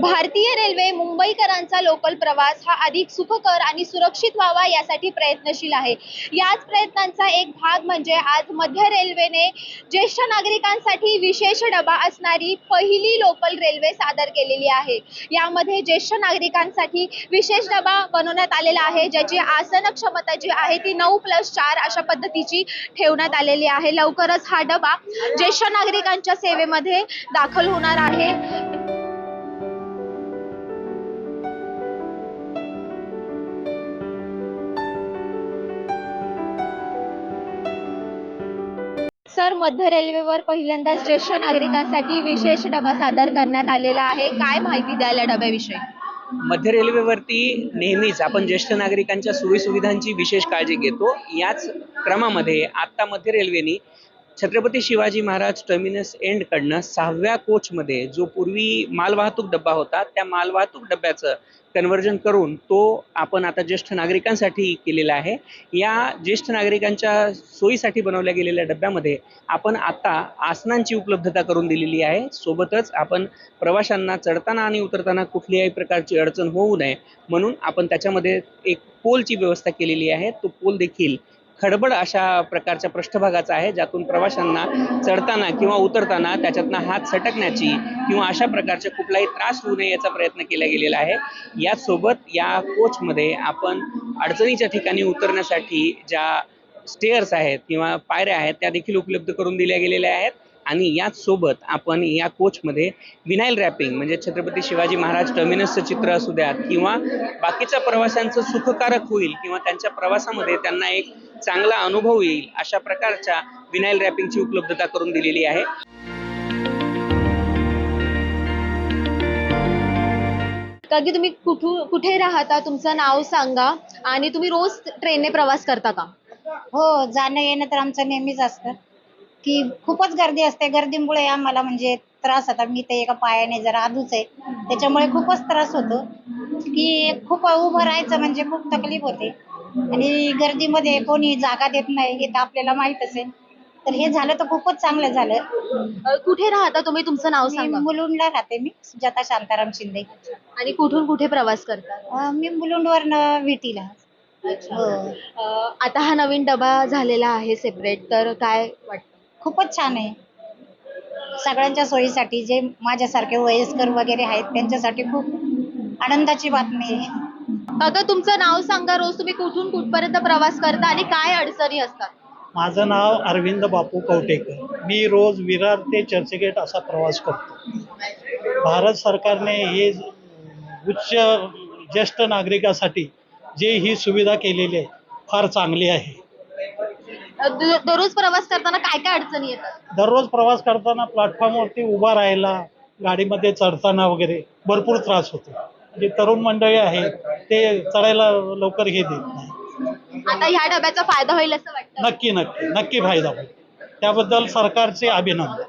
भारतीय रेल्वे मुंबईकरांचा लोकल प्रवास हा अधिक सुखकर आणि सुरक्षित व्हावा यासाठी प्रयत्नशील आहे. याच प्रयत्नांचा एक भाग म्हणजे आज मध्य रेल्वेने ज्येष्ठ नागरिकांसाठी विशेष डबा असणारी पहिली लोकल रेल्वे सादर केलेली आहे. यामध्ये ज्येष्ठ नागरिकांसाठी विशेष डबा बनवण्यात आलेला आहे ज्याची आसन क्षमता जी आहे ती नऊ प्लस चार अशा पद्धतीची ठेवण्यात आलेली आहे. लवकरच हा डबा ज्येष्ठ नागरिकांच्या सेवेमध्ये दाखल होणार आहे. तर मध्य रेल्वेवर पहिल्यांदाच ज्येष्ठ नागरिकांसाठी विशेष डबा सादर करण्यात आलेला आहे. काय माहिती द्याल या डब्याविषयी? मध्य रेल्वेवरती नेहमीच आपण ज्येष्ठ नागरिकांच्या सोयीसुविधांची विशेष काळजी घेतो. याच क्रमामध्ये आता मध्य रेल्वेने छत्रपती शिवाजी महाराज टर्मिनस एंड कडनं सहाव्या कोचमध्ये जो पूर्वी मालवाहतूक डब्बा होता त्या मालवाहतूक डब्याचं कन्वर्जन करून तो आपण आता ज्येष्ठ नागरिकांसाठी केलेला आहे. या ज्येष्ठ नागरिकांच्या सोयीसाठी बनवल्या गेलेल्या डब्यामध्ये आपण आता आसनांची उपलब्धता करून दिलेली आहे. सोबतच आपण प्रवाशांना चढताना आणि उतरताना कुठल्याही प्रकारची अडचण होऊ नये म्हणून आपण त्याच्यामध्ये एक पोलची व्यवस्था केलेली आहे. तो पोल देखील खडबड अशा प्रकारच्या पृष्ठभागाचा आहे ज्यातून प्रवाशांना चढताना किंवा उतरताना त्याच्यातनं हात सटकण्याची किंवा अशा प्रकारचे कुठलाही त्रास होऊ नये याचा प्रयत्न केला गेलेला आहे. यासोबत या कोचमध्ये आपण अडचणीच्या ठिकाणी उतरण्यासाठी ज्या स्टेअर्स आहेत किंवा पायऱ्या आहेत त्या देखील उपलब्ध करून दिल्या गेलेल्या आहेत. आणि याच सोबत आपण या कोचमध्ये विनाईल रॅपिंग म्हणजे छत्रपती शिवाजी महाराज टर्मिनसचं चित्र असू द्यात किंवा बाकीच्या प्रवाशांचं सुखकारक होईल किंवा त्यांच्या प्रवासामध्ये त्यांना एक चांगला अनुभव येईल अशा प्रकारच्या विनाईल रॅपिंगची उपलब्धता करून दिलेली आहे. कारण की तुम्ही कुठू कुठे राहता? तुमचं नाव सांगा. आणि तुम्ही रोज ट्रेनने प्रवास करता का? हो जाणं येणं तर आमचं नेहमीच असतं. की खूपच गर्दी असते. गर्दीमुळे आम्हाला म्हणजे त्रास होता मी ते एका पायाने जरा आधूच आहे. त्याच्यामुळे खूपच त्रास होतो. की खूप उभं राहायचं म्हणजे खूप तकलीफ होते. आणि गर्दीमध्ये कोणी जागा देत नाही हे तर आपल्याला माहीतच आहे. तर हे झालं तर खूपच चांगलं झालं. अ, कुठे राहता तुम्ही? तुमचं नाव मी सांगा. मुलुंडला राहते मी सुजाता शांताराम शिंदे. आणि कुठून कुठे प्रवास करता? अं, मी मुलुंडवरनं विटीला. हो. अ, आता हा नवीन डबा झालेला आहे सेपरेट तर काय वाटतं? खूपच छान आहे. सगळ्यांच्या सोयीसाठी जे माझ्यासारखे वयस्कर वगैरे आहेत त्यांच्यासाठी खूप आनंदाची बातमी आहे. काका तुमचं नाव सांगा रोज तुम्ही कुठून कुठपर्यंत प्रवास करता आणि काय अडचणी असतात? माझं नाव अरविंद बापू कवटेकर. मी रोज विरार ते चर्चगेट असा प्रवास करतो. भारत सरकारने हे उच्च ज्येष्ठ नागरिकासाठी जे ही सुविधा केलेली आहे फार चांगली आहे. अ, दररोज प्रवास करताना काय काय अडचणी येतात? दररोज प्रवास करताना प्लॅटफॉर्मवरती उभा राहायला गाडीमध्ये चढताना वगैरे भरपूर त्रास होतो. जे तरुण मंडळी आहेत ते चढायला लवकर हे देत नाही. आता ह्या डब्याचा फायदा होईल असं वाटतं? नक्की नक्की. नक्की फायदा होईल. त्याबद्दल सरकारचे अभिनंदन.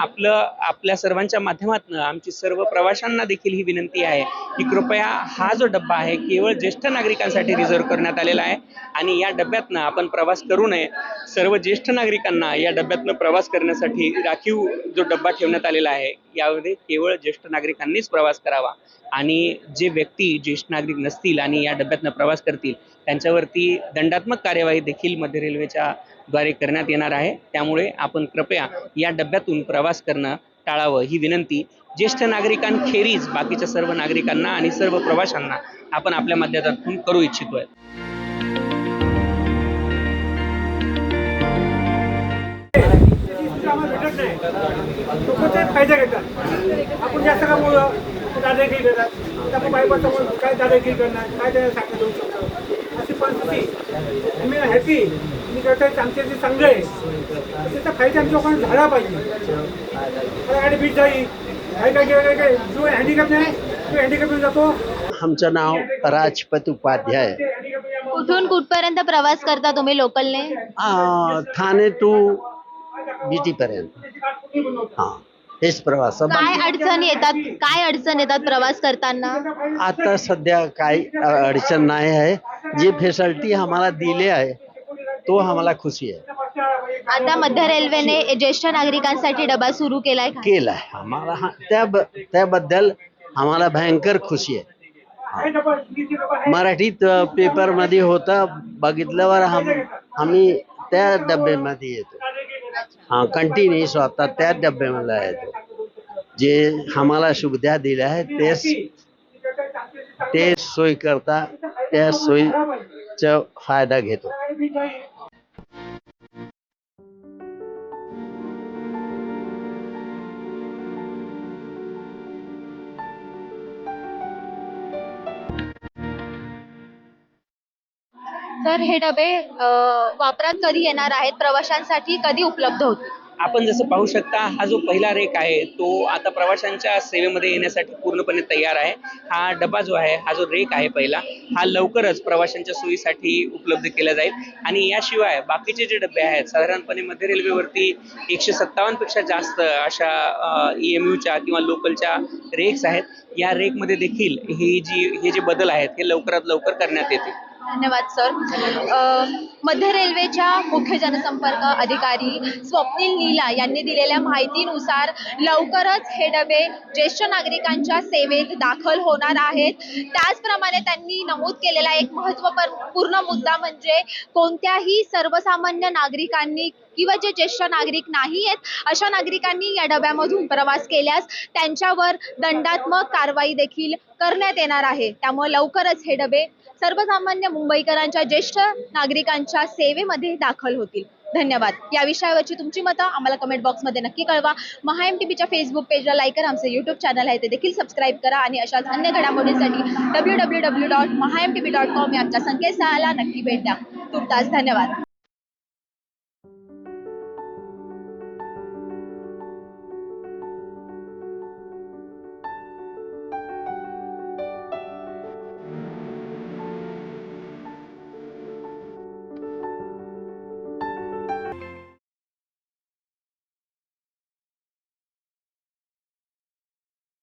आपलं आपल्या सर्वांच्या माध्यमातून आमची सर्व प्रवाशांना देखील ही विनंती आहे की कृपया हा जो डब्बा आहे केवळ ज्येष्ठ नागरिकांसाठी रिझर्व करण्यात आलेला आहे आणि या डब्यातनं आपण प्रवास करू नये. सर्व ज्येष्ठ नागरिकांना या डब्यातनं प्रवास करण्यासाठी राखीव जो डब्बा ठेवण्यात आलेला आहे यामध्ये केवळ ज्येष्ठ नागरिकांनीच प्रवास करावा. आणि जे व्यक्ती ज्येष्ठ नागरिक नसतील आणि या डब्यातनं प्रवास करतील त्यांच्यावरती दंडात्मक कार्यवाही देखील मध्य रेल्वेच्या द्वारे करण्यात येणार आहे. त्यामुळे आपण कृपया या डब्यातून प्रवास करणं टाळावं. ही विनंती ज्येष्ठ नागरिकांखेरीज बाकीच्या सर्व नागरिकांना आणि सर्व प्रवाशांना आपण आपल्या माध्यमातून करू इच्छितोय. लोक ते फ़ायदा घेतात. आपण जास्त का बोललो दादागिरी करतात. तर आपण बायकोचं बोलतो काय दादागिरी करणार? काय त्याला सांगता देऊ शकतो? अशी परिस्थिती. मी हॅपी मी करतोय आमच्या जे चांगलं आहे त्याचा फ़ायदा आमच्या लोकांना झाला पाहिजे. आता गाडी बीट जाई काय काय काय काय जो हँडिकॅप नाही तो हँडिकॅप जातो. आमचं नाव राजपत उपाध्याय कुठून कुठपर्यंत प्रवास करता तुम्ही लोकलने? ठाणे टू बीटी पर्यंत हा. हेच प्रवास. काय अडचणी येतात? काय अडचण येतात प्रवास करताना? आता सध्या काही अडचण नाही आहे. जी फॅसिलिटी आम्हाला दिली आहे तो आम्हाला खुशी आहे. आता मध्य रेल्वेने ज्येष्ठ नागरिकांसाठी डबा सुरू केलाय का? केला आहे आम्हाला हा त्या त्याबद्दल आम्हाला भयंकर खुशी आहे. हे. मराठीत पेपरमध्ये होतं. बघितल्यावर आम्ही त्या डब्यामध्ये येतो. हा कंटिन्युअस होता त्या डब्यामध्ये येतो जे आम्हाला सुविधा दिल्या आहेत तेच ते सोयी करता त्या सोयीचा फायदा घेतो. तर हे डबे वापरात कधी येणार आहेत? प्रवाशांसाठी कधी उपलब्ध होतील? आपण जसं पाहू शकता हा जो पहिला रेक आहे तो आता प्रवाशांच्या सेवेमध्ये येण्यासाठी पूर्णपणे तयार आहे. हा डबा जो आहे हा जो रेक आहे पहिला हा लवकरच प्रवाशांच्या सोयीसाठी उपलब्ध केला जाईल. आणि याशिवाय बाकीचे जे डबे आहेत साधारणपणे मध्य रेल्वेवरती एकशे सत्तावन्नपेक्षा जास्त अशा ई एम यूच्या किंवा लोकलच्या रेक्स आहेत. या रेकमध्ये देखील ही जी हे जे बदल आहेत हे लवकरात लवकर करण्यात येतील. धन्यवाद सर. मध्य रेल्वेच्या मुख्य जनसंपर्क अधिकारी स्वप्नील नीला यांनी दिलेल्या माहितीनुसार लवकरच हे डबे ज्येष्ठ नागरिकांच्या सेवेत दाखल होणार आहेत. त्याचप्रमाणे त्यांनी नमूद केलेला एक महत्त्वपूर्ण मुद्दा म्हणजे कोणत्याही सर्वसामान्य नागरिकांनी किंवा जे ज्येष्ठ नागरिक नाही आहेत अशा नागरिकांनी या डब्यामधून प्रवास केल्यास त्यांच्यावर दंडात्मक कारवाई देखील करण्यात येणार आहे. त्यामुळे लवकरच हे डबे सर्वसामान्य मुंबईकरांच्या ज्येष्ठ नागरिकांच्या सेवेमध्ये दाखल होतील. धन्यवाद. या विषयावरची तुमची मतं आम्हाला कमेंट बॉक्समध्ये नक्की कळवा. महा एम टी पीच्या फेसबुक पेजला लाईक करा. आमचं यूट्यूब चॅनल आहे ते देखील सबस्क्राईब करा आणि अशाच अन्य घडामोडींसाठी W W W dot Maha M T P dot com या आमच्या संकेतस्थळाला नक्की भेट द्या. तुर्तास धन्यवाद.